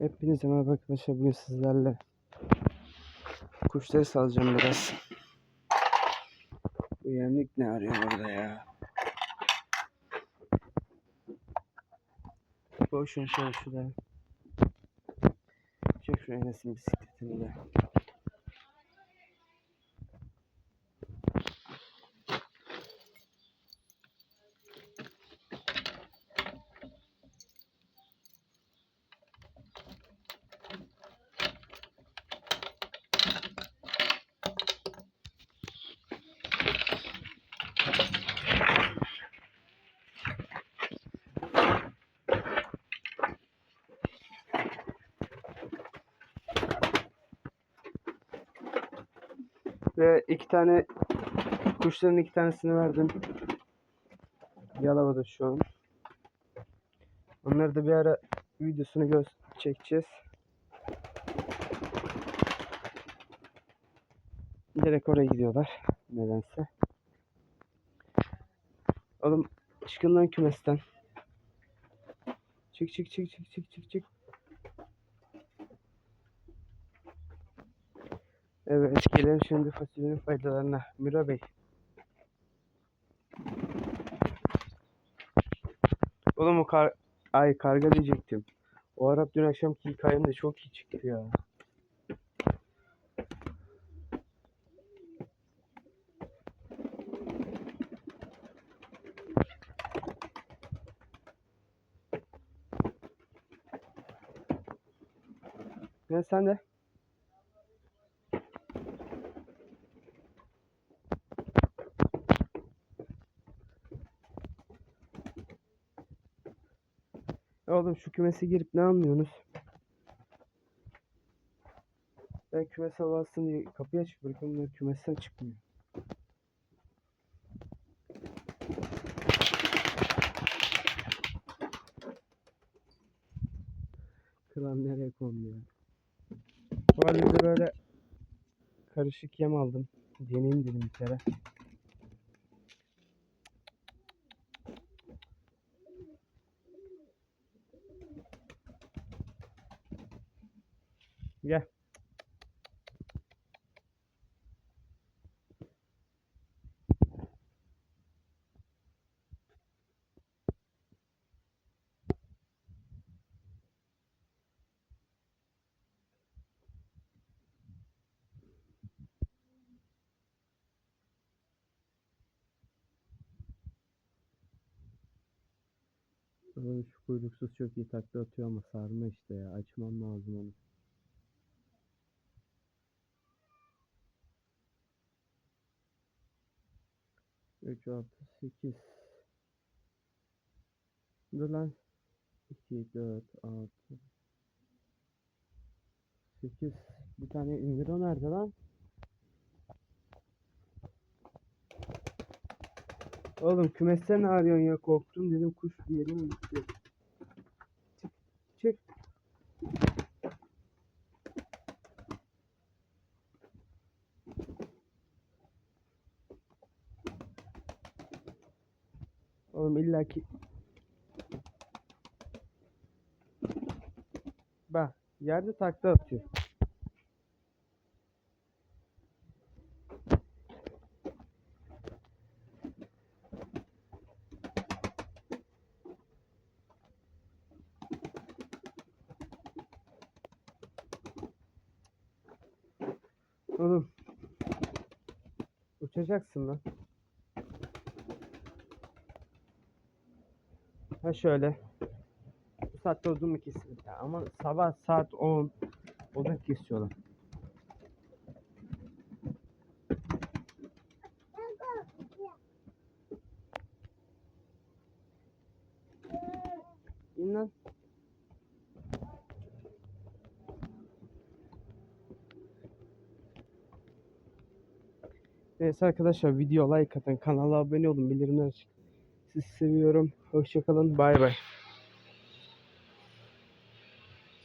Hepinize merhaba arkadaşlar. Bugün sizlerle kuşları salacağım biraz. Bu yemlik ne arıyor orada ya? Boşun şöyle şurada. Çek şu Enes'in bisikletini de. Ve iki tane kuşların iki tanesini verdim. Yalova'da şu an. Onları da bir ara videosunu göz çekeceğiz. Direkt oraya gidiyorlar. Nedense. Oğlum çıkın lan kümesten. Çık çık çık çık çık çık çık. Evet gelelim şimdi fasulyenin faydalarına. Mira Bey. Oğlum o kar... Ay karga diyecektim. O Arap dün akşamki hikayem de çok iyi çıktı ya. Ne sen de? Oğlum şu kümese girip ne anlıyorsunuz? Ben kümes hava alsın diye kapıyı açık bırakıyorum bunlar kümesten çıkmıyor. Kıran nereye kondu ya? Bu halde böyle karışık yem aldım. Deneyim dedim bir kere. Gel. Şu kuyruksuz çok iyi takla atıyor ama sarma işte ya. Açmam lazım onu. Üç, altı, sekiz. Dur lan. İki, dört, altı. Sekiz. Bir tane indiro nerede lan? Oğlum kümeste ne arıyorsun ya korktum dedim kuş bir yere mi gitti? Çık çık. Oğlum illaki Bak yerde takla atıyor. Oğlum. Uçacaksın lan. Ha şöyle. Bu saatte uzun mu kesin? Ama sabah saat 10 odun kesiyorlar. İn. Neyse arkadaşlar video like atın kanala abone olun bildirimler açın. Sizi seviyorum. Hoşçakalın. Bay bay.